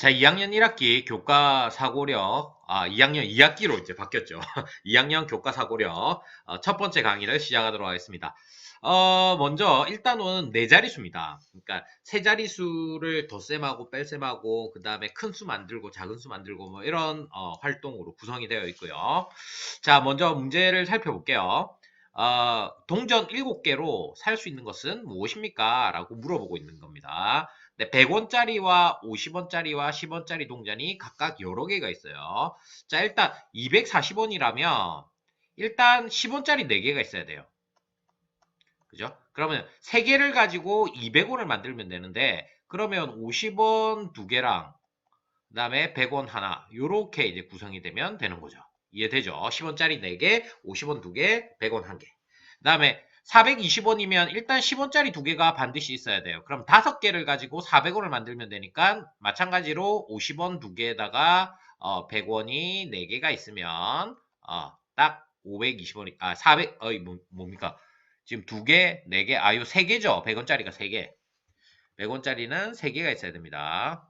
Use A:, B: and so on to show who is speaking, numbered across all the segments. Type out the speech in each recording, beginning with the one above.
A: 자, 2학년 1학기 교과 사고력, 아, 2학년 2학기로 이제 바뀌었죠. 2학년 교과 사고력, 어, 첫 번째 강의를 시작하도록 하겠습니다. 어, 먼저, 일단은 네 자리수입니다. 그러니까, 세 자리수를 덧셈하고 뺄셈하고, 그 다음에 큰 수 만들고, 작은 수 만들고, 뭐, 이런, 어, 활동으로 구성이 되어 있고요. 자, 먼저 문제를 살펴볼게요. 어, 동전 7개로 살 수 있는 것은 무엇입니까? 라고 물어보고 있는 겁니다. 네, 100원짜리와 50원짜리와 10원짜리 동전이 각각 여러 개가 있어요. 자, 일단 240원이라면 일단 10원짜리 4개가 있어야 돼요. 그죠? 그러면 3개를 가지고 200원을 만들면 되는데 그러면 50원 2개랑 그 다음에 100원 하나 요렇게 이제 구성이 되면 되는 거죠. 이해되죠? 10원짜리 4개, 50원 2개, 100원 1개. 그 다음에 420원이면 일단 10원짜리 2개가 반드시 있어야 돼요. 그럼 5개를 가지고 400원을 만들면 되니까 마찬가지로 50원 2개에다가 어, 100원이 4개가 있으면 어, 딱 520원이 아 400, 어이 뭐, 뭡니까? 지금 2개, 4개, 아, 요 3개죠. 100원짜리가 3개. 100원짜리는 3개가 있어야 됩니다.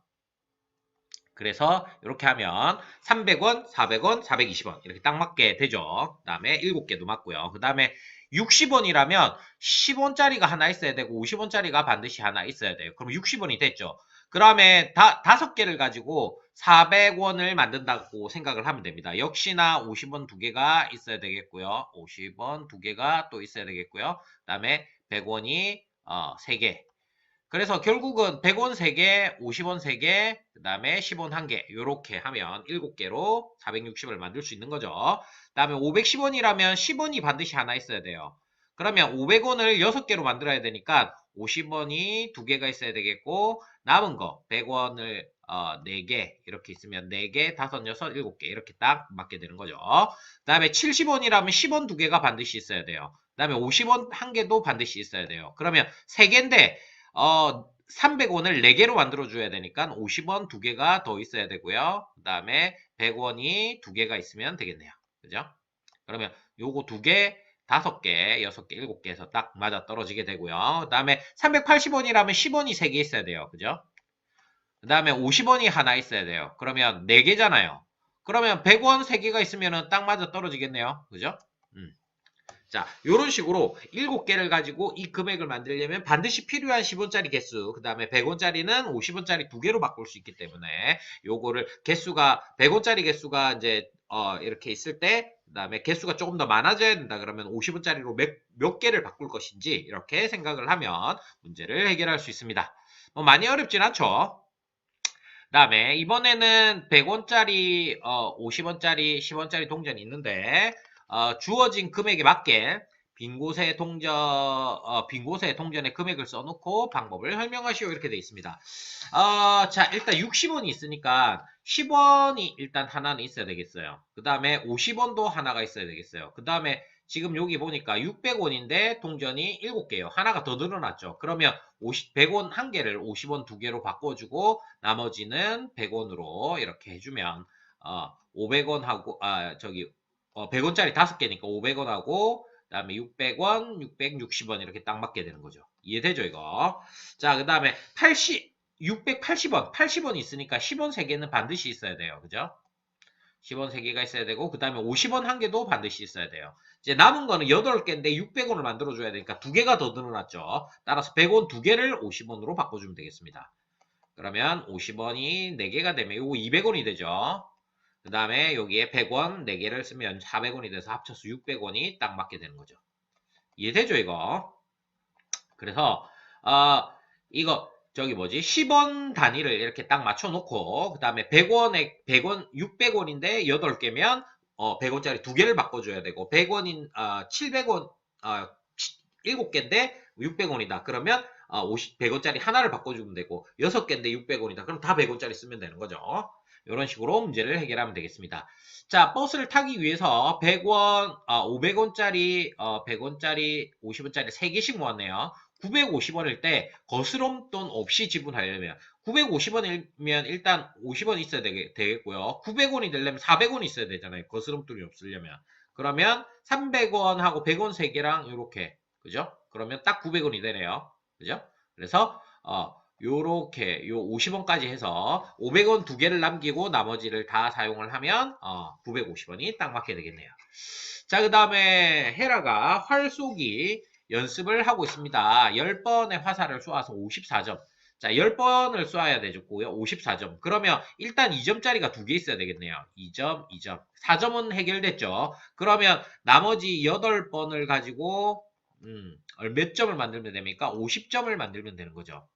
A: 그래서 이렇게 하면 300원, 400원, 420원 이렇게 딱 맞게 되죠. 그 다음에 7개도 맞고요. 그 다음에 60원이라면 10원짜리가 하나 있어야 되고 50원짜리가 반드시 하나 있어야 돼요. 그럼 60원이 됐죠. 그 다음에 다, 5개를 가지고 400원을 만든다고 생각을 하면 됩니다. 역시나 50원 2개가 있어야 되겠고요. 50원 2개가 또 있어야 되겠고요. 그 다음에 100원이 어, 3개. 그래서 결국은 100원 3개, 50원 3개, 그 다음에 10원 1개 이렇게 하면 7개로 460을 만들 수 있는 거죠. 그 다음에 510원이라면 10원이 반드시 하나 있어야 돼요. 그러면 500원을 6개로 만들어야 되니까 50원이 2개가 있어야 되겠고 남은 거 100원을 어, 4개 이렇게 있으면 4개, 5, 6, 7개 이렇게 딱 맞게 되는 거죠. 그 다음에 70원이라면 10원 2개가 반드시 있어야 돼요. 그 다음에 50원 1개도 반드시 있어야 돼요. 그러면 3개인데 어, 300원을 4개로 만들어줘야 되니까 50원 2개가 더 있어야 되고요. 그 다음에 100원이 2개가 있으면 되겠네요. 그죠? 그러면 요거 2개, 5개, 6개, 7개에서 딱 맞아 떨어지게 되고요. 그 다음에 380원이라면 10원이 3개 있어야 돼요. 그죠? 그 다음에 50원이 하나 있어야 돼요. 그러면 4개잖아요. 그러면 100원 3개가 있으면 딱 맞아 떨어지겠네요. 그죠? 음. 자, 요런 식으로 7개를 가지고 이 금액을 만들려면 반드시 필요한 10원짜리 개수, 그 다음에 100원짜리는 50원짜리 두 개로 바꿀 수 있기 때문에 요거를 개수가 100원짜리 개수가 이제 어, 이렇게 있을 때, 그 다음에 개수가 조금 더 많아져야 된다 그러면 50원짜리로 몇, 몇 개를 바꿀 것인지 이렇게 생각을 하면 문제를 해결할 수 있습니다. 뭐 많이 어렵진 않죠. 그 다음에 이번에는 100원짜리, 어, 50원짜리, 10원짜리 동전이 있는데 어, 주어진 금액에 맞게 빈 곳에 동전, 어, 빈 곳에 동전의 금액을 써놓고 방법을 설명하시오. 이렇게 되어 있습니다. 어, 자, 일단 60원이 있으니까 10원이 일단 하나는 있어야 되겠어요. 그 다음에 50원도 하나가 있어야 되겠어요. 그 다음에 지금 여기 보니까 600원인데 동전이 7개예요. 하나가 더 늘어났죠. 그러면 50, 100원 한 개를 50원 두 개로 바꿔주고 나머지는 100원으로 이렇게 해주면 어, 500원 하고 아 저기 어, 100원짜리 5개니까 500원하고 그 다음에 600원, 660원 이렇게 딱 맞게 되는 거죠. 이해되죠, 이거? 자, 그 다음에 80 680원, 80원이 있으니까 10원 3개는 반드시 있어야 돼요. 그죠? 10원 3개가 있어야 되고 그 다음에 50원 1개도 반드시 있어야 돼요. 이제 남은 거는 8개인데 600원을 만들어 줘야 되니까 2개가 더 늘어났죠. 따라서 100원 2개를 50원으로 바꿔 주면 되겠습니다. 그러면 50원이 4개가 되면 이거 200원이 되죠. 그 다음에 여기에 100원 4개를 쓰면 400원이 돼서 합쳐서 600원이 딱 맞게 되는 거죠. 이해되죠 이거? 그래서 어, 이거 저기 뭐지 10원 단위를 이렇게 딱 맞춰놓고 그 다음에 100원에 100원 600원인데 8개면 어, 100원짜리 2개를 바꿔줘야 되고 100원인 어, 700원 어, 7개인데 600원이다. 그러면 어, 50, 100원짜리 하나를 바꿔주면 되고 6개인데 600원이다. 그럼 다 100원짜리 쓰면 되는 거죠. 이런 식으로 문제를 해결하면 되겠습니다. 자, 버스를 타기 위해서 100원, 어, 500원짜리, 어, 100원짜리, 50원짜리 3개씩 모았네요. 950원일 때 거스름 돈 없이 지분하려면 950원이면 일단 50원 있어야 되겠, 되겠고요. 900원이 되려면 400원 있어야 되잖아요. 거스름 돈이 없으려면. 그러면 300원하고 100원 3개랑 이렇게 그죠? 그러면 딱 900원이 되네요. 그죠? 그래서 어, 요렇게 요 50원까지 해서 500원 두 개를 남기고 나머지를 다 사용을 하면 어, 950원이 딱 맞게 되겠네요. 자, 그 다음에 헤라가 활 쏘기 연습을 하고 있습니다. 10번의 화살을 쏘아서 54점. 자, 10번을 쏘아야 되겠고요. 54점. 그러면 일단 2점짜리가 두 개 있어야 되겠네요. 2점, 2점. 4점은 해결됐죠. 그러면 나머지 8번을 가지고 음, 몇 점을 만들면 됩니까? 50점을 만들면 되는 거죠.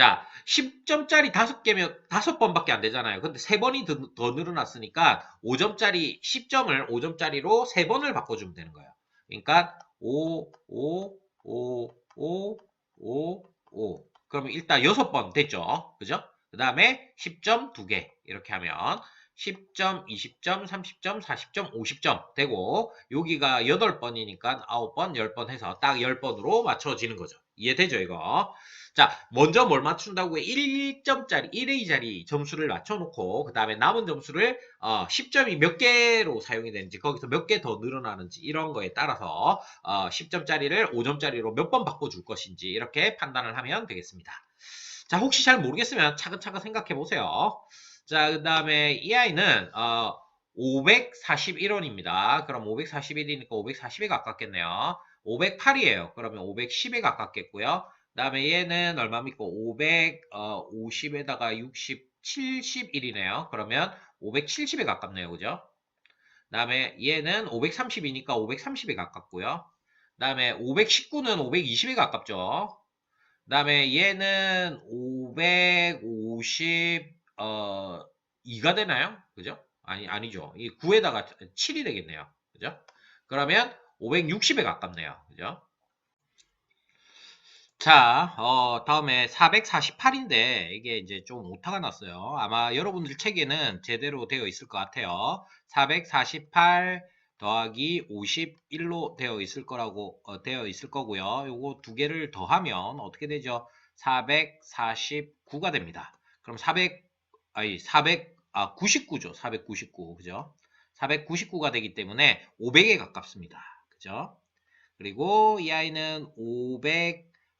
A: 자, 10점짜리 5개면 5번밖에 안 되잖아요. 근데 3번이 더, 더 늘어났으니까 5점짜리 10점을 5점짜리로 3번을 바꿔주면 되는 거예요. 그러니까 5, 5, 5, 5, 5, 5. 그러면 일단 6번 됐죠. 그죠? 그 다음에 10점 2개. 이렇게 하면 10점, 20점, 30점, 40점, 50점 되고 여기가 8번이니까 9번, 10번 해서 딱 10번으로 맞춰지는 거죠. 이해되죠, 이거? 자, 먼저 뭘 맞춘다고 해? 1점짜리, 1A짜리 점수를 맞춰놓고, 그 다음에 남은 점수를, 어, 10점이 몇 개로 사용이 되는지, 거기서 몇 개 더 늘어나는지, 이런 거에 따라서, 어, 10점짜리를 5점짜리로 몇 번 바꿔줄 것인지, 이렇게 판단을 하면 되겠습니다. 자, 혹시 잘 모르겠으면 차근차근 생각해 보세요. 자, 그 다음에 이 아이는, 어, 541원입니다. 그럼 541이니까 540에 가깝겠네요. 508이에요. 그러면 510에 가깝겠고요. 그 다음에 얘는 얼마입니까? 550에다가 60, 71이네요. 그러면 570에 가깝네요. 그죠? 그 다음에 얘는 530이니까 530에 가깝고요. 그 다음에 519는 520에 가깝죠. 그 다음에 얘는 550, 어, 2가 되나요? 그죠? 아니, 아니죠. 이 9에다가 7이 되겠네요. 그죠? 그러면 560에 가깝네요. 그죠? 자, 어, 다음에 448인데, 이게 이제 좀 오타가 났어요. 아마 여러분들 책에는 제대로 되어 있을 것 같아요. 448 더하기 51로 되어 있을 거라고, 어, 되어 있을 거고요. 요거 두 개를 더하면 어떻게 되죠? 449가 됩니다. 그럼 400, 아니, 400, 아, 99죠. 499. 그죠? 499가 되기 때문에 500에 가깝습니다. 그죠? 그리고 이 아이는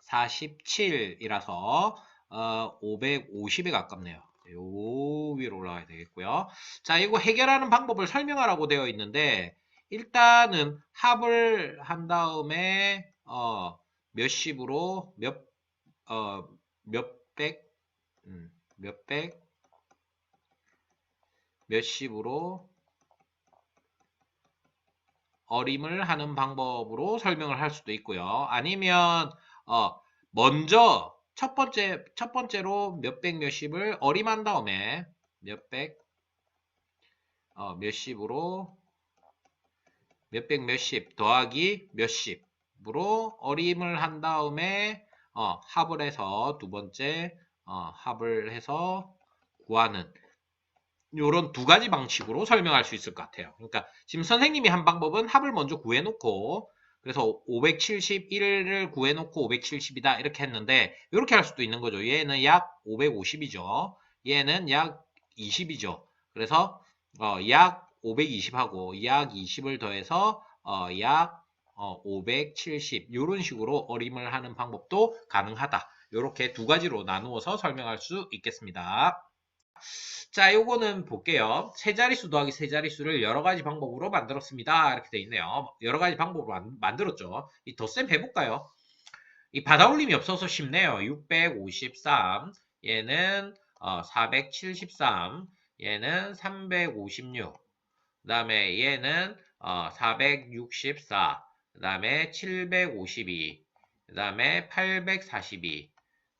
A: 547이라서 어, 550에 가깝네요. 요 위로 올라가야 되겠고요. 자, 이거 해결하는 방법을 설명하라고 되어 있는데 일단은 합을 한 다음에 어, 몇십으로 몇 어, 몇백 음, 몇백 몇십으로 어림을 하는 방법으로 설명을 할 수도 있고요. 아니면 어 먼저 첫 번째 첫 번째로 몇백 몇십을 어림한 다음에 몇백 어 몇십으로 몇백 몇십 더하기 몇십으로 어림을 한 다음에 어 합을 해서 두 번째 어 합을 해서 구하는 요런 두 가지 방식으로 설명할 수 있을 것 같아요. 그러니까 지금 선생님이 한 방법은 합을 먼저 구해놓고 그래서 571을 구해놓고 570이다 이렇게 했는데 이렇게 할 수도 있는 거죠. 얘는 약 550이죠. 얘는 약 20이죠. 그래서 어, 약 520하고 약 20을 더해서 어, 약 어, 570 이런 식으로 어림을 하는 방법도 가능하다. 이렇게 두 가지로 나누어서 설명할 수 있겠습니다. 자, 요거는 볼게요. 세 자릿수 더하기 세 자릿수를 여러 가지 방법으로 만들었습니다. 이렇게 돼 있네요. 여러 가지 방법으로 만, 들었죠 이 덧셈 해볼까요? 이 받아올림이 없어서 쉽네요. 653, 얘는 어, 473, 얘는 356, 그 다음에 얘는 어, 464, 그 다음에 752, 그 다음에 842,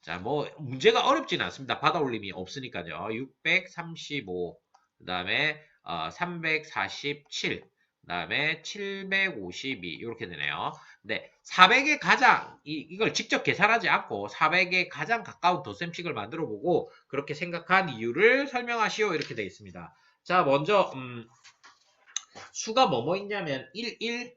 A: 자, 뭐 문제가 어렵지는 않습니다. 받아올림이 없으니까요. 635, 그 다음에 어, 347, 그 다음에 752 이렇게 되네요. 네, 400에 가장 이, 이걸 직접 계산하지 않고 400에 가장 가까운 덧셈식을 만들어 보고 그렇게 생각한 이유를 설명하시오 이렇게 되어 있습니다. 자, 먼저 음, 수가 뭐뭐 있냐면 1, 1,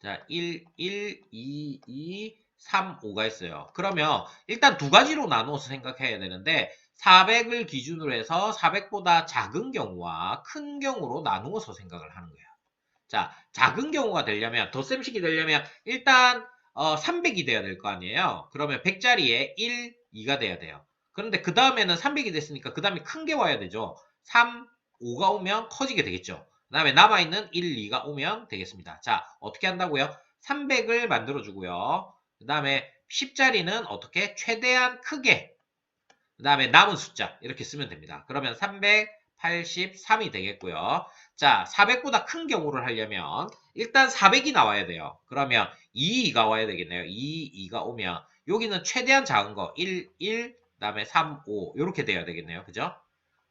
A: 자, 1, 1, 2, 2, 3, 5가 있어요. 그러면 일단 두 가지로 나누어서 생각해야 되는데 400을 기준으로 해서 400보다 작은 경우와 큰 경우로 나누어서 생각을 하는 거예요. 자, 작은 경우가 되려면 덧셈식이 되려면 일단 어, 300이 돼야 될 거 아니에요. 그러면 100자리에 1, 2가 돼야 돼요. 그런데 그 다음에는 300이 됐으니까 그 다음에 큰 게 와야 되죠. 3, 5가 오면 커지게 되겠죠. 그 다음에 남아있는 1, 2가 오면 되겠습니다. 자, 어떻게 한다고요? 300을 만들어주고요. 그 다음에 10자리는 어떻게? 최대한 크게. 그 다음에 남은 숫자. 이렇게 쓰면 됩니다. 그러면 383이 되겠고요. 자, 400보다 큰 경우를 하려면 일단 400이 나와야 돼요. 그러면 2, 2가 와야 되겠네요. 2, 2가 오면 여기는 최대한 작은 거 1, 1, 그 다음에 3, 5 이렇게 돼야 되겠네요. 그죠?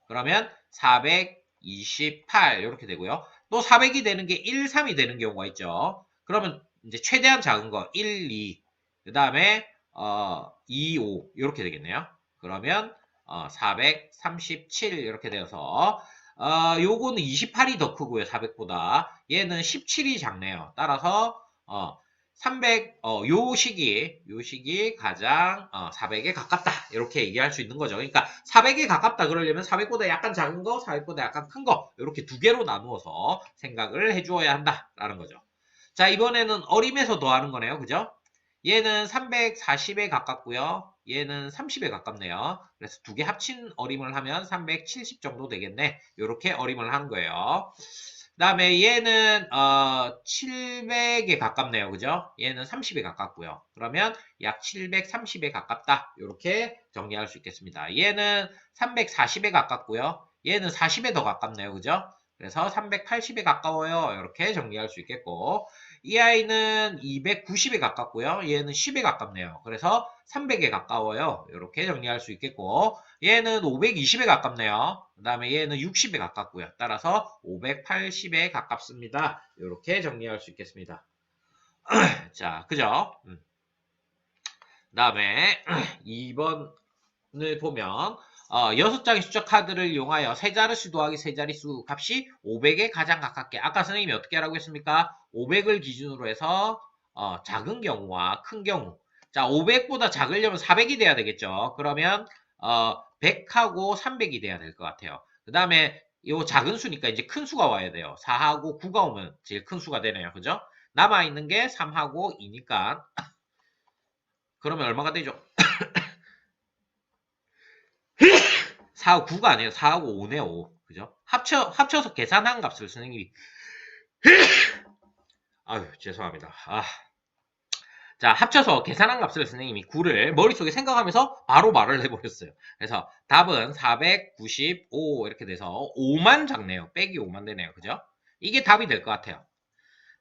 A: 그러면 428 이렇게 되고요. 또 400이 되는 게 1, 3이 되는 경우가 있죠. 그러면 이제 최대한 작은 거 1, 2, 그 다음에 어, 2, 5 이렇게 되겠네요. 그러면 어, 437 이렇게 되어서 어, 요거는 28이 더 크고요. 400보다 얘는 17이 작네요. 따라서 어, 300, 어, 요 시기, 요 시기 가장, 어, 400에 가깝다. 이렇게 얘기할 수 있는 거죠. 그러니까 400에 가깝다 그러려면 400보다 약간 작은 거, 400보다 약간 큰 거, 이렇게 두 개로 나누어서 생각을 해 주어야 한다 라는 거죠. 자, 이번에는 어림에서 더하는 거네요. 그죠? 얘는 340에 가깝고요. 얘는 30에 가깝네요. 그래서 두 개 합친 어림을 하면 370 정도 되겠네. 이렇게 어림을 한 거예요. 그 다음에 얘는 어, 700에 가깝네요. 그죠? 얘는 30에 가깝고요. 그러면 약 730에 가깝다. 이렇게 정리할 수 있겠습니다. 얘는 340에 가깝고요. 얘는 40에 더 가깝네요. 그죠? 그래서 380에 가까워요. 이렇게 정리할 수 있겠고 이 아이는 290에 가깝고요. 얘는 10에 가깝네요. 그래서 300에 가까워요. 이렇게 정리할 수 있겠고 얘는 520에 가깝네요. 그 다음에 얘는 60에 가깝고요. 따라서 580에 가깝습니다. 이렇게 정리할 수 있겠습니다. 자, 그죠? 음. 그 다음에 2번을 보면 어, 6장의 숫자 카드를 이용하여 세 자릿수 더하기 세 자릿수 값이 500에 가장 가깝게 아까 선생님이 어떻게 하라고 했습니까? 500을 기준으로 해서 어, 작은 경우와 큰 경우 자 500보다 작으려면 400이 돼야 되겠죠. 그러면 어, 100하고 300이 돼야 될 것 같아요. 그 다음에 이 작은 수니까 이제 큰 수가 와야 돼요. 4하고 9가 오면 제일 큰 수가 되네요. 그죠? 남아있는 게 3하고 2니까 그러면 얼마가 되죠? 4하고 9가 아니에요. 4하고 5네요. 5. 그죠? 합쳐, 합쳐서 계산한 값을 선생님이 아유 죄송합니다. 아. 자 합쳐서 계산한 값을 선생님이 9를 머릿속에 생각하면서 바로 말을 해버렸어요. 그래서 답은 495 이렇게 돼서 5만 작네요. 빼기 5만 되네요. 그죠? 이게 답이 될 것 같아요.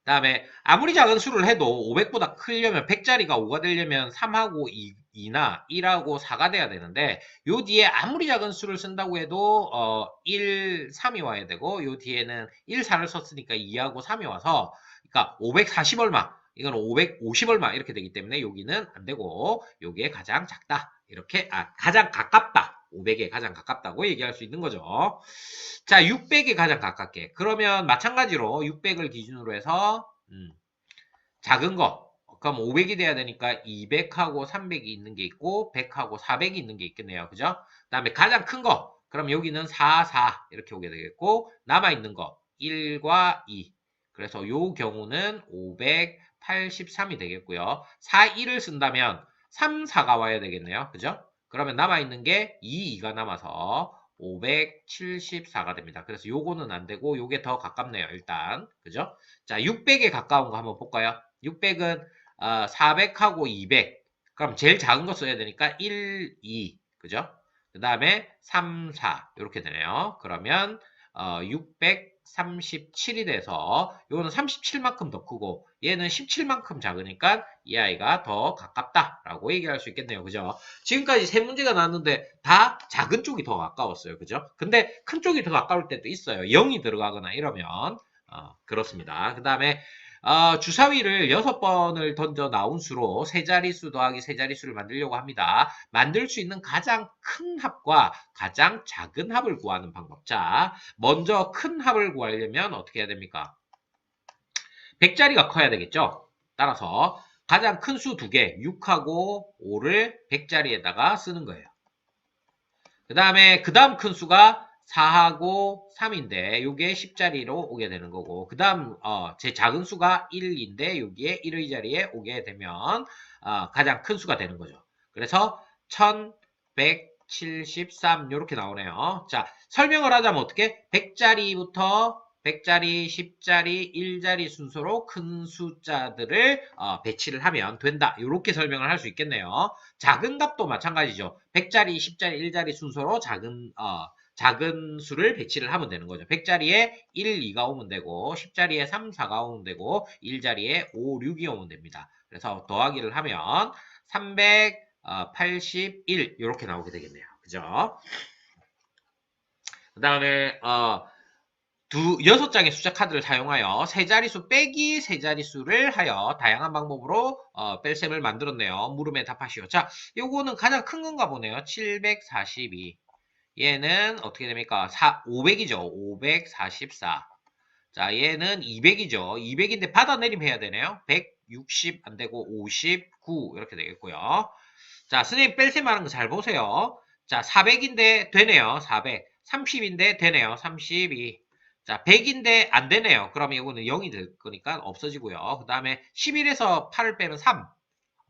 A: 다음에 아무리 작은 수를 해도 500보다 크려면 100짜리가 5가 되려면 3하고 2, 나 1하고 4가 돼야 되는데 요 뒤에 아무리 작은 수를 쓴다고 해도 어, 1, 3이 와야 되고 요 뒤에는 1, 4를 썼으니까 2하고 3이 와서 그러니까 540 얼마 이건 550 얼마 이렇게 되기 때문에 여기는 안 되고 여기에 가장 작다. 이렇게 아 가장 가깝다 500에 가장 가깝다고 얘기할 수 있는 거죠. 자, 600에 가장 가깝게. 그러면 마찬가지로 600을 기준으로 해서 음, 작은 거. 그럼 500이 돼야 되니까 200하고 300이 있는 게 있고 100하고 400이 있는 게 있겠네요. 그죠? 그 다음에 가장 큰 거. 그럼 여기는 4, 4 이렇게 오게 되겠고 남아 있는 거 1과 2. 그래서 요 경우는 583이 되겠고요. 4, 1을 쓴다면 3, 4가 와야 되겠네요. 그죠? 그러면 남아있는 게 2, 2가 남아서 574가 됩니다. 그래서 요거는 안 되고 요게 더 가깝네요. 일단. 그죠? 자, 600에 가까운 거 한번 볼까요? 600은 어, 400하고 200. 그럼 제일 작은 거 써야 되니까 1, 2. 그죠? 그 다음에 3, 4. 이렇게 되네요. 그러면 어, 637이 돼서 요거는 37만큼 더 크고 얘는 17만큼 작으니까 이 아이가 더 가깝다라고 얘기할 수 있겠네요. 그죠? 지금까지 세 문제가 나왔는데 다 작은 쪽이 더 가까웠어요. 그죠? 근데 큰 쪽이 더 가까울 때도 있어요. 0이 들어가거나 이러면 어, 그렇습니다. 그 다음에 어, 주사위를 6번을 던져 나온 수로 세 자릿수 더하기 세 자릿수를 만들려고 합니다. 만들 수 있는 가장 큰 합과 가장 작은 합을 구하는 방법. 자, 먼저 큰 합을 구하려면 어떻게 해야 됩니까? 100자리가 커야 되겠죠? 따라서 가장 큰 수 두 개, 6하고 5를 100자리에다가 쓰는 거예요. 그 다음에 그 다음 큰 수가 4하고 3인데 요게 10자리로 오게 되는 거고 그 다음 어, 제 작은 수가 1인데 여기에 1의 자리에 오게 되면 어, 가장 큰 수가 되는 거죠. 그래서 1173 이렇게 나오네요. 자 설명을 하자면 어떻게 100자리부터 100자리, 10자리, 1자리 순서로 큰 숫자들을 어, 배치를 하면 된다. 이렇게 설명을 할 수 있겠네요. 작은 값도 마찬가지죠. 100자리, 10자리, 1자리 순서로 작은 어, 작은 수를 배치를 하면 되는 거죠. 100자리에 1, 2가 오면 되고 10자리에 3, 4가 오면 되고 1자리에 5, 6이 오면 됩니다. 그래서 더하기를 하면 381 이렇게 나오게 되겠네요. 그죠? 그 다음에 어, 두 여섯 장의 숫자 카드를 사용하여 세 자릿수 빼기 세 자릿수를 하여 다양한 방법으로 어, 뺄셈을 만들었네요. 물음에 답하시오. 자, 요거는 가장 큰 건가 보네요. 742. 얘는 어떻게 됩니까? 4, 500이죠. 544. 자, 얘는 200이죠. 200인데 받아내림 해야 되네요. 160 안 되고 59 이렇게 되겠고요. 자, 선생님 뺄셈 하는 거 잘 보세요. 자, 400인데 되네요. 400. 30인데 되네요. 32. 자, 100인데 안 되네요. 그러면 이거는 0이 될 거니까 없어지고요. 그 다음에 11에서 8을 빼면 3.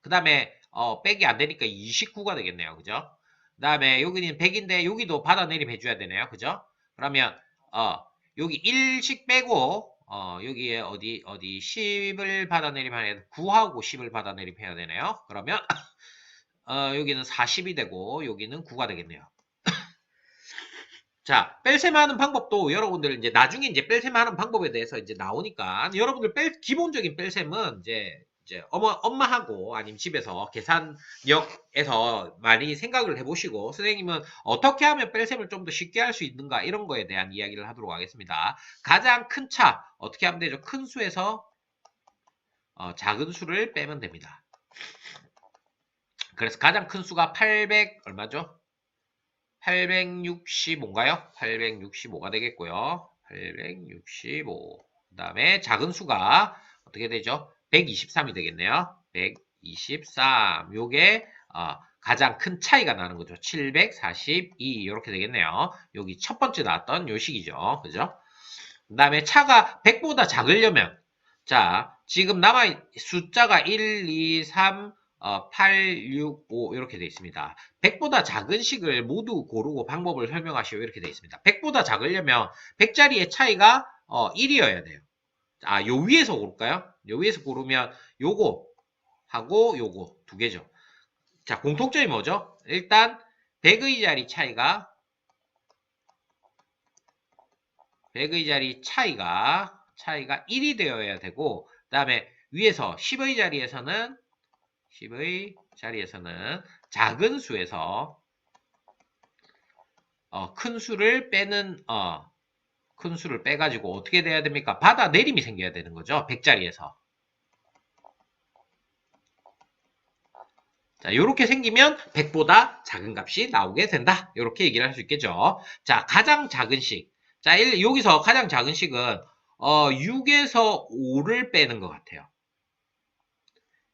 A: 그 다음에 어, 빼기 안 되니까 29가 되겠네요. 그죠? 그 다음에 여기는 100인데 여기도 받아 내림 해줘야 되네요. 그죠? 그러면 어, 여기 1씩 빼고 어, 여기에 어디 어디 10을 받아 내림하면 9하고 10을 받아 내림해야 되네요. 그러면 어, 여기는 40이 되고 여기는 9가 되겠네요. 자, 뺄셈 하는 방법도 여러분들 이제 나중에 이제 뺄셈 하는 방법에 대해서 이제 나오니까 여러분들 뺄 기본적인 뺄셈은 이제 이제 어머 엄마하고 아니면 집에서 계산력에서 많이 생각을 해보시고 선생님은 어떻게 하면 뺄셈을 좀 더 쉽게 할 수 있는가 이런 거에 대한 이야기를 하도록 하겠습니다. 가장 큰 차 어떻게 하면 되죠? 큰 수에서 어, 작은 수를 빼면 됩니다. 그래서 가장 큰 수가 800 얼마죠? 865인가요? 865가 되겠고요. 865. 그 다음에 작은 수가 어떻게 되죠? 123이 되겠네요. 123. 요게 어, 가장 큰 차이가 나는 거죠. 742 이렇게 되겠네요. 여기 첫 번째 나왔던 요 식이죠. 그죠? 그 다음에 차가 100보다 작으려면 자 지금 남아 숫자가 1, 2, 3, 어, 8, 6, 5 이렇게 되어 있습니다. 100보다 작은 식을 모두 고르고 방법을 설명하시오 이렇게 되어 있습니다. 100보다 작으려면 100자리의 차이가 어, 1이어야 돼요. 아, 요 위에서 고를까요? 요 위에서 고르면 요거 하고 요거 두 개죠. 자, 공통점이 뭐죠? 일단 100의 자리 차이가 100의 자리 차이가 차이가 1이 되어야 되고 그 다음에 위에서 10의 자리에서는 10의 자리에서는 작은 수에서 어, 큰 수를 빼는 어, 큰 수를 빼가지고 어떻게 돼야 됩니까? 받아 내림이 생겨야 되는 거죠. 100자리에서. 자, 요렇게 생기면 100보다 작은 값이 나오게 된다. 요렇게 얘기를 할 수 있겠죠. 자, 가장 작은 식. 자, 일- 여기서 가장 작은 식은 어, 6에서 5를 빼는 것 같아요.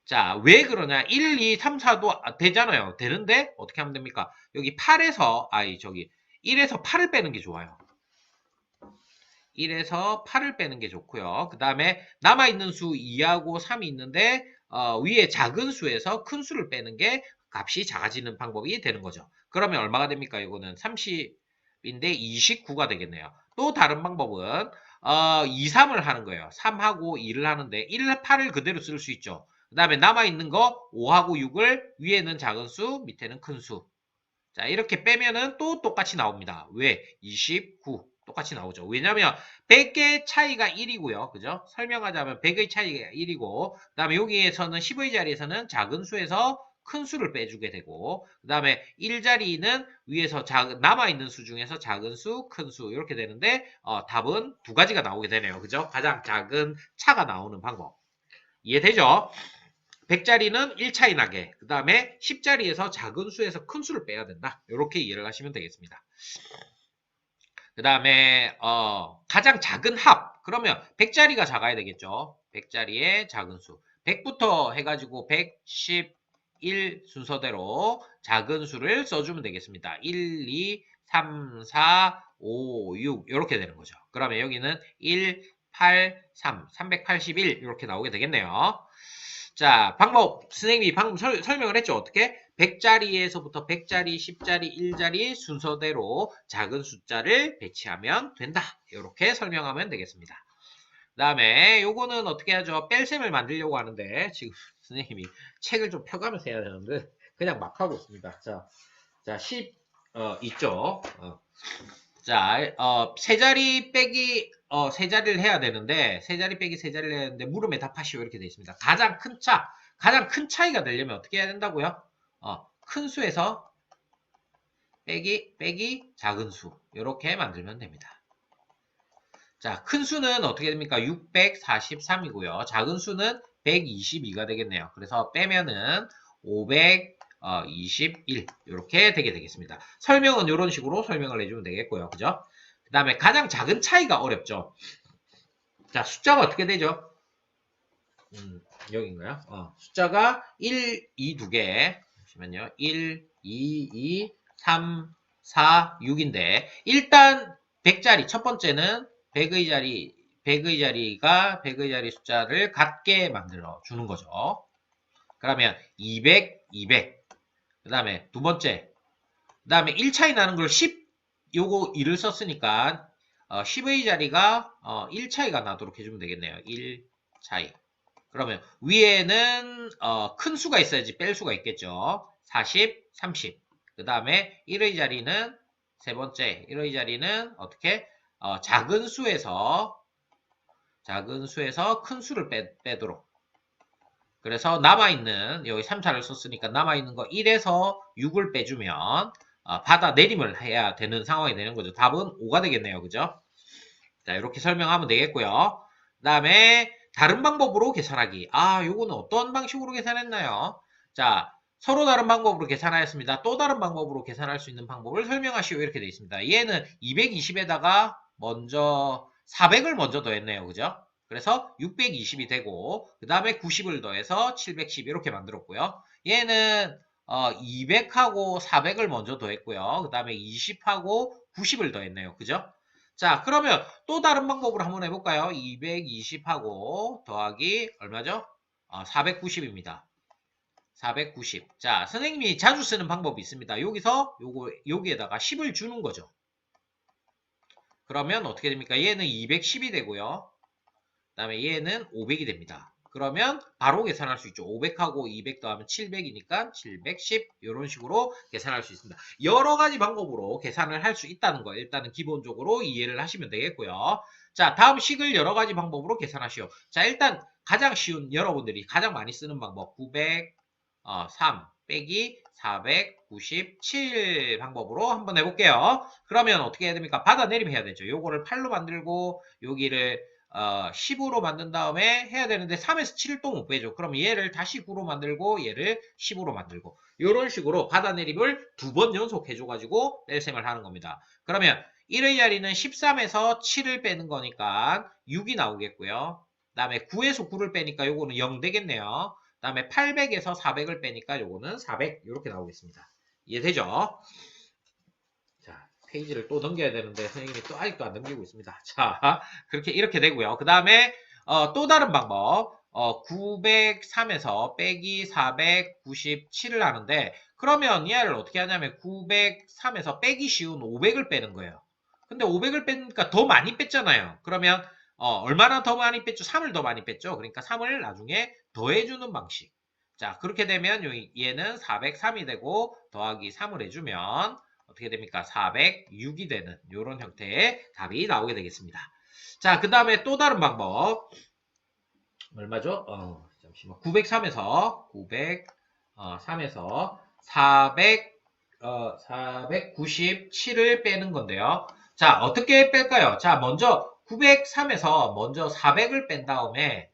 A: 자, 왜 그러냐? 1, 2, 3, 4도 되잖아요. 되는데 어떻게 하면 됩니까? 여기 8에서 아이 저기 1에서 8을 빼는 게 좋아요. 1에서 8을 빼는 게 좋고요. 그 다음에 남아있는 수 2하고 3이 있는데 어, 위에 작은 수에서 큰 수를 빼는 게 값이 작아지는 방법이 되는 거죠. 그러면 얼마가 됩니까? 이거는 30인데 29가 되겠네요. 또 다른 방법은 어, 2, 3을 하는 거예요. 3하고 2를 하는데 1, 8을 그대로 쓸 수 있죠. 그 다음에 남아있는 거 5하고 6을 위에는 작은 수, 밑에는 큰 수. 자, 이렇게 빼면은 또 똑같이 나옵니다. 왜? 29. 똑같이 나오죠. 왜냐면 100개의 차이가 1이고요. 그죠? 설명하자면 100의 차이가 1이고 그 다음에 여기에서는 10의 자리에서는 작은 수에서 큰 수를 빼주게 되고 그 다음에 1자리는 위에서 작, 남아있는 수 중에서 작은 수, 큰 수 이렇게 되는데 어, 답은 두 가지가 나오게 되네요. 그죠? 가장 작은 차가 나오는 방법. 이해되죠? 100자리는 1차이 나게 그 다음에 10자리에서 작은 수에서 큰 수를 빼야 된다. 이렇게 이해를 하시면 되겠습니다. 그 다음에 어, 가장 작은 합 그러면 100자리가 작아야 되겠죠. 100자리의 작은 수 100부터 해가지고 111 순서대로 작은 수를 써주면 되겠습니다. 1, 2, 3, 4, 5, 6 이렇게 되는 거죠. 그러면 여기는 1, 8, 3, 381 이렇게 나오게 되겠네요. 자, 방법 선생님이 방금 설, 설명을 했죠. 어떻게? 100자리에서부터 100자리, 10자리, 1자리 순서대로 작은 숫자를 배치하면 된다. 이렇게 설명하면 되겠습니다. 그 다음에 요거는 어떻게 하죠? 뺄셈을 만들려고 하는데 지금 선생님이 책을 좀 펴가면서 해야 되는데 그냥 막 하고 있습니다. 자, 자, 10, 어, 있죠. 어. 자, 어, 세 자리 빼기, 어, 세 자리를 해야 되는데, 세 자리 빼기 세 자리를 해야 되는데, 물음에 답하시오. 이렇게 되어 있습니다. 가장 큰 차, 가장 큰 차이가 되려면 어떻게 해야 된다고요? 어, 큰 수에서 빼기, 빼기, 작은 수. 이렇게 만들면 됩니다. 자, 큰 수는 어떻게 됩니까? 643이고요. 작은 수는 122가 되겠네요. 그래서 빼면은 521 이렇게 되게 되겠습니다. 설명은 이런 식으로 설명을 해주면 되겠고요. 그죠? 그 다음에 가장 작은 차이가 어렵죠. 자, 숫자가 어떻게 되죠? 음, 여기인가요? 어, 숫자가 1, 2, 2개. 잠시만요. 1, 2, 2, 3, 4, 6인데, 일단 100자리, 첫 번째는 100의 자리, 100의 자리가 100의 자리 숫자를 같게 만들어 주는 거죠. 그러면 200, 200. 그 다음에 두 번째. 그 다음에 1 차이 나는 걸 10, 요거 1을 썼으니까, 어, 10의 자리가, 어, 1 차이가 나도록 해주면 되겠네요. 1 차이. 그러면 위에는, 어, 큰 수가 있어야지 뺄 수가 있겠죠. 40, 30. 그 다음에 1의 자리는, 세 번째, 1의 자리는 어떻게? 어, 작은 수에서, 작은 수에서 큰 수를 빼, 빼도록. 그래서 남아있는 여기 3차를 썼으니까 남아있는 거 1에서 6을 빼주면 어, 받아 내림을 해야 되는 상황이 되는 거죠. 답은 5가 되겠네요. 그죠? 자 이렇게 설명하면 되겠고요. 그 다음에 다른 방법으로 계산하기. 아 요거는 어떤 방식으로 계산했나요? 자 서로 다른 방법으로 계산하였습니다. 또 다른 방법으로 계산할 수 있는 방법을 설명하시오. 이렇게 되어 있습니다. 얘는 220에다가 먼저 400을 먼저 더했네요. 그죠? 그래서 620이 되고 그 다음에 90을 더해서 710 이렇게 만들었고요. 얘는 어, 200하고 400을 먼저 더했고요. 그 다음에 20하고 90을 더했네요. 그죠? 자 그러면 또 다른 방법으로 한번 해볼까요? 220하고 더하기 얼마죠? 어, 490입니다. 490. 자 선생님이 자주 쓰는 방법이 있습니다. 여기서 요거 여기에다가 10을 주는 거죠. 그러면 어떻게 됩니까? 얘는 210이 되고요. 그 다음에 얘는 500이 됩니다. 그러면 바로 계산할 수 있죠. 500하고 200 더하면 700이니까 710 이런 식으로 계산할 수 있습니다. 여러 가지 방법으로 계산을 할 수 있다는 거 일단은 기본적으로 이해를 하시면 되겠고요. 자 다음 식을 여러 가지 방법으로 계산하시오. 자 일단 가장 쉬운 여러분들이 가장 많이 쓰는 방법 903 빼기 497 방법으로 한번 해볼게요. 그러면 어떻게 해야 됩니까? 받아내림 해야 되죠. 요거를 8로 만들고 여기를 어, 10으로 만든 다음에 해야 되는데 3에서 7을 또 못 빼죠. 그럼 얘를 다시 9로 만들고 얘를 10으로 만들고 이런 식으로 받아내림을 두 번 연속 해줘가지고 뺄셈을 하는 겁니다. 그러면 1의 자리는 13에서 7을 빼는 거니까 6이 나오겠고요. 그 다음에 9에서 9를 빼니까 요거는 0 되겠네요. 그 다음에 800에서 400을 빼니까 요거는 400 이렇게 나오겠습니다. 이해되죠? 자, 페이지를 또 넘겨야 되는데 선생님이 또 아직도 안 넘기고 있습니다. 자, 그렇게 이렇게 되고요. 그 다음에 어, 또 다른 방법 어, 903에서 빼기 497을 하는데 그러면 얘를 어떻게 하냐면 903에서 빼기 쉬운 500을 빼는 거예요. 근데 500을 빼니까 더 많이 뺐잖아요. 그러면 어, 얼마나 더 많이 뺐죠? 3을 더 많이 뺐죠. 그러니까 3을 나중에 더해주는 방식. 자, 그렇게 되면 얘는 403이 되고 더하기 3을 해주면 어떻게 됩니까? 406이 되는 이런 형태의 답이 나오게 되겠습니다. 자, 그 다음에 또 다른 방법. 얼마죠? 어, 잠시만. 903에서 903에서 400, 어, 497을 빼는 건데요. 자, 어떻게 뺄까요? 자, 먼저 903에서 먼저 400을 뺀 다음에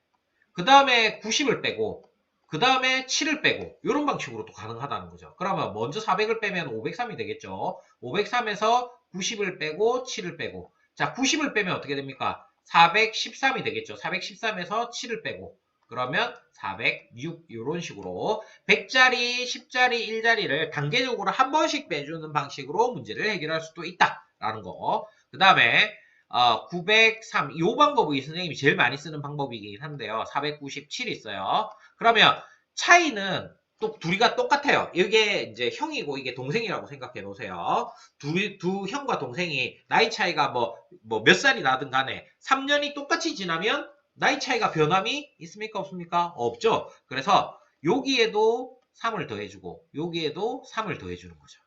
A: 그 다음에 90을 빼고 그 다음에 7을 빼고 이런 방식으로도 가능하다는 거죠. 그러면 먼저 400을 빼면 503이 되겠죠. 503에서 90을 빼고 7을 빼고 자 90을 빼면 어떻게 됩니까? 413이 되겠죠. 413에서 7을 빼고 그 그러면 406 이런 식으로 100자리, 10자리, 1자리를 단계적으로 한 번씩 빼주는 방식으로 문제를 해결할 수도 있다라는 거. 그 다음에 어, 903, 이 방법이 선생님이 제일 많이 쓰는 방법이긴 한데요. 497 있어요. 그러면 차이는 또 둘이가 똑같아요. 이게 이제 형이고 이게 동생이라고 생각해 놓으세요. 둘이, 두 형과 동생이 나이 차이가 뭐, 뭐 몇 살이 나든 간에 3년이 똑같이 지나면 나이 차이가 변함이 있습니까? 없습니까? 없죠. 그래서 여기에도 3을 더해주고 여기에도 3을 더해주는 거죠.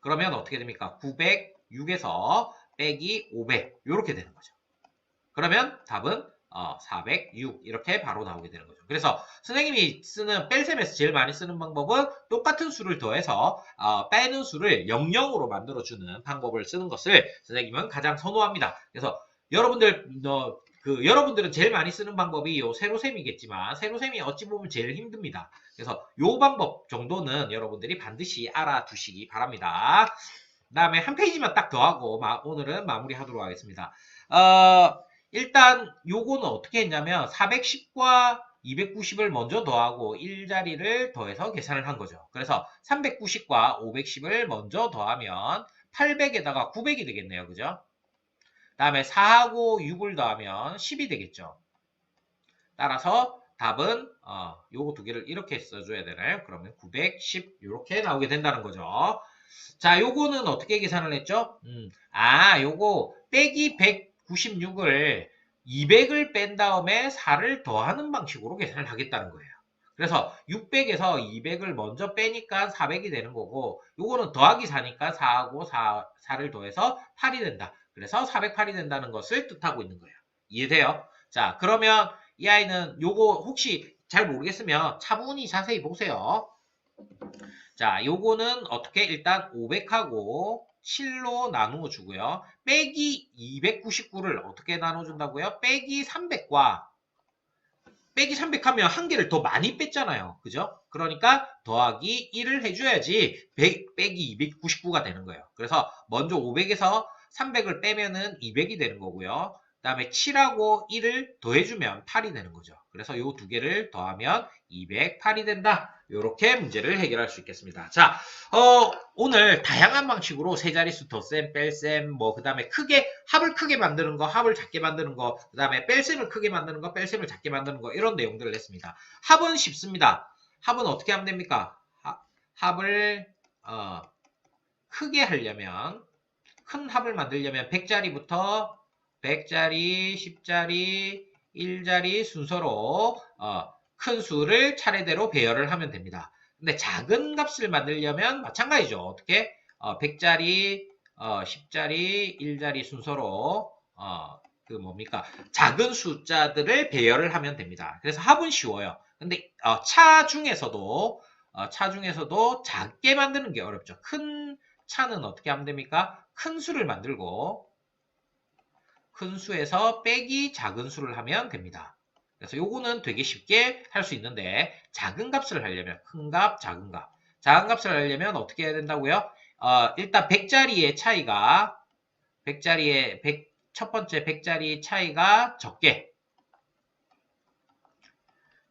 A: 그러면 어떻게 됩니까? 906에서 빼기 500 이렇게 되는 거죠. 그러면 답은 어, 406 이렇게 바로 나오게 되는 거죠. 그래서 선생님이 쓰는 뺄셈에서 제일 많이 쓰는 방법은 똑같은 수를 더해서 어, 빼는 수를 00으로 만들어주는 방법을 쓰는 것을 선생님은 가장 선호합니다. 그래서 여러분들 어, 그 여러분들은 제일 많이 쓰는 방법이 요 세로셈이겠지만 세로셈이 어찌 보면 제일 힘듭니다. 그래서 요 방법 정도는 여러분들이 반드시 알아두시기 바랍니다. 그 다음에 한 페이지만 딱 더 하고 마- 오늘은 마무리하도록 하겠습니다. 어, 일단 요거는 어떻게 했냐면 410과 290을 먼저 더하고 1자리를 더해서 계산을 한 거죠. 그래서 390과 510을 먼저 더하면 800에다가 900이 되겠네요. 그죠? 다음에 4하고 6을 더하면 10이 되겠죠. 따라서 답은 어, 요거 두 개를 이렇게 써줘야 되나요? 그러면 910 이렇게 나오게 된다는 거죠. 자, 요거는 어떻게 계산을 했죠? 음, 아, 요거 빼기 196을 200을 뺀 다음에 4를 더하는 방식으로 계산을 하겠다는 거예요. 그래서 600에서 200을 먼저 빼니까 400이 되는 거고 요거는 더하기 4니까 4하고 4, 4를 더해서 8이 된다. 그래서 408이 된다는 것을 뜻하고 있는 거예요. 이해돼요? 자, 그러면 이 아이는 요거 혹시 잘 모르겠으면 차분히 자세히 보세요. 자, 요거는 어떻게 일단 500하고 7로 나누어 주고요. 빼기 299를 어떻게 나눠 준다고요? 빼기 300과 빼기 300 하면 한 개를 더 많이 뺐잖아요. 그죠? 그러니까 더하기 1을 해줘야지 100, 빼기 299가 되는 거예요. 그래서 먼저 500에서 300을 빼면은 200이 되는 거고요. 그 다음에 7하고 1을 더해주면 8이 되는 거죠. 그래서 요두 개를 더하면 208이 된다. 이렇게 문제를 해결할 수 있겠습니다. 자, 어, 오늘 다양한 방식으로 세 자릿수 덧셈, 뺄셈, 뭐, 그 다음에 크게, 합을 크게 만드는 거, 합을 작게 만드는 거, 그 다음에 뺄셈을 크게 만드는 거, 뺄셈을 작게 만드는 거, 이런 내용들을 했습니다. 합은 쉽습니다. 합은 어떻게 하면 됩니까? 하- 합을, 어, 크게 하려면, 큰 합을 만들려면 100자리부터 100자리, 10자리, 1자리 순서로 어, 큰 수를 차례대로 배열을 하면 됩니다. 근데 작은 값을 만들려면 마찬가지죠. 어떻게? 어, 100자리, 어, 10자리, 1자리 순서로 어, 그 뭡니까? 작은 숫자들을 배열을 하면 됩니다. 그래서 합은 쉬워요. 근데 어, 차 중에서도 어, 차 중에서도 작게 만드는 게 어렵죠. 큰 차는 어떻게 하면 됩니까? 큰 수를 만들고 큰 수에서 빼기 작은 수를 하면 됩니다. 그래서 요거는 되게 쉽게 할 수 있는데 작은 값을 하려면 큰 값, 작은 값. 작은 값을 하려면 어떻게 해야 된다고요? 어, 일단 100자리의 차이가 100자리의 100, 첫 번째 100자리 차이가 적게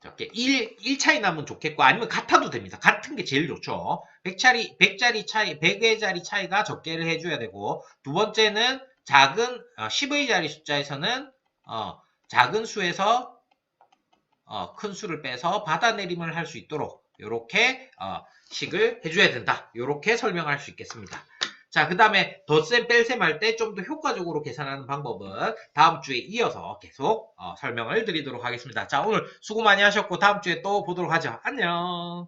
A: 적게 1, 1 차이 나면 좋겠고 아니면 같아도 됩니다. 같은 게 제일 좋죠. 100자리 100자리 차이 100의 자리 차이가 적게를 해 줘야 되고 두 번째는 작은 어, 10의 자리 숫자에서는 어, 작은 수에서 어, 큰 수를 빼서 받아내림을 할 수 있도록 이렇게 어, 식을 해줘야 된다. 이렇게 설명할 수 있겠습니다. 자, 그 다음에 덧셈, 뺄셈 할 때 좀 더 효과적으로 계산하는 방법은 다음 주에 이어서 계속 어, 설명을 드리도록 하겠습니다. 자, 오늘 수고 많이 하셨고 다음 주에 또 보도록 하죠. 안녕.